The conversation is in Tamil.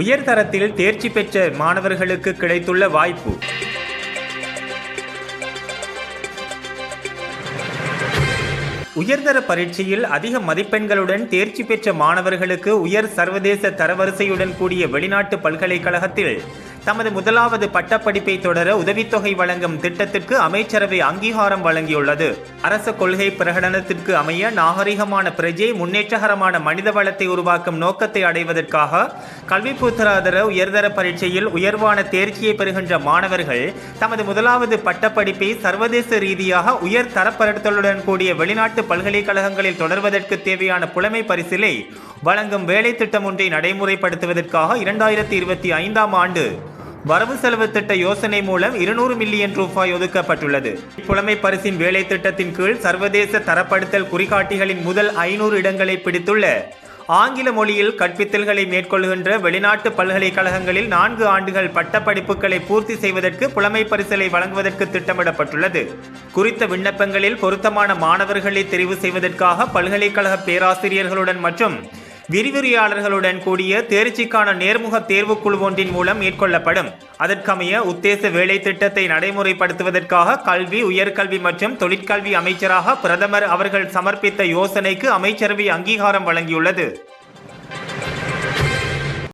உயர்தரத்தில் தேர்ச்சி பெற்ற மாணவர்களுக்கு கிடைத்துள்ள வாய்ப்பு. உயர்தர பரீட்சையில் அதிக மதிப்பெண்களுடன் தேர்ச்சி பெற்ற மாணவர்களுக்கு உயர் சர்வதேச தரவரிசையுடன் கூடிய வெளிநாட்டு பல்கலைக்கழகத்தில் தமது முதலாவது பட்டப்படிப்பை தொடர உதவித்தொகை வழங்கும் திட்டத்திற்கு அமைச்சரவை அங்கீகாரம் வழங்கியுள்ளது. அரச கொள்கை பிரகடனத்திற்கு அமைய நாகரிகமான பிரஜை முன்னேற்றகரமான மனித வளத்தை உருவாக்கும் நோக்கத்தை அடைவதற்காக கல்வி பூத்தராதர உயர்தர பரீட்சையில் உயர்வான தேர்ச்சியை பெறுகின்ற மாணவர்கள் தமது முதலாவது பட்டப்படிப்பை சர்வதேச ரீதியாக உயர் தரப்படுத்தலுடன் கூடிய வெளிநாட்டு பல்கலைக்கழகங்களில் தொடர்வதற்கு தேவையான புலமை பரிசிலை வழங்கும் வேலை திட்டம் ஒன்றை நடைமுறைப்படுத்துவதற்காக இரண்டாயிரத்தி இருபத்தி ஐந்தாம் ஆண்டு வரவு செலவு திட்ட யோசனை மூலம் இருநூறு மில்லியன் ரூபாய் ஒதுக்கப்பட்டுள்ளது. புலமை பரிசின் வேலை திட்டத்தின் கீழ் சர்வதேச தரப்படுத்தல் குறிகாட்டிகளின் முதல் ஐநூறு இடங்களை பிடித்துள்ள ஆங்கில மொழியில் கற்பித்தல்களை மேற்கொள்கின்ற வெளிநாட்டு பல்கலைக்கழகங்களில் நான்கு ஆண்டுகள் பட்டப்படிப்புகளை பூர்த்தி செய்வதற்கு புலமை பரிசலை வழங்குவதற்கு திட்டமிடப்பட்டுள்ளது. குறித்த விண்ணப்பங்களில் பொருத்தமான மாணவர்களை தெரிவு செய்வதற்காக பல்கலைக்கழக பேராசிரியர்களுடன் மற்றும் விரிவுரையாளர்களுடன் கூடிய தேர்ச்சிக்கான நேர்முக தேர்வுக்குழு ஒன்றின் மூலம் மேற்கொள்ளப்படும். அதற்கமைய உத்தேச வேலை திட்டத்தை நடைமுறைப்படுத்துவதற்காக கல்வி உயர்கல்வி மற்றும் தொழிற்கல்வி அமைச்சராக பிரதமர் அவர்கள் சமர்ப்பித்த யோசனைக்கு அமைச்சரவை அங்கீகாரம் வழங்கியுள்ளது.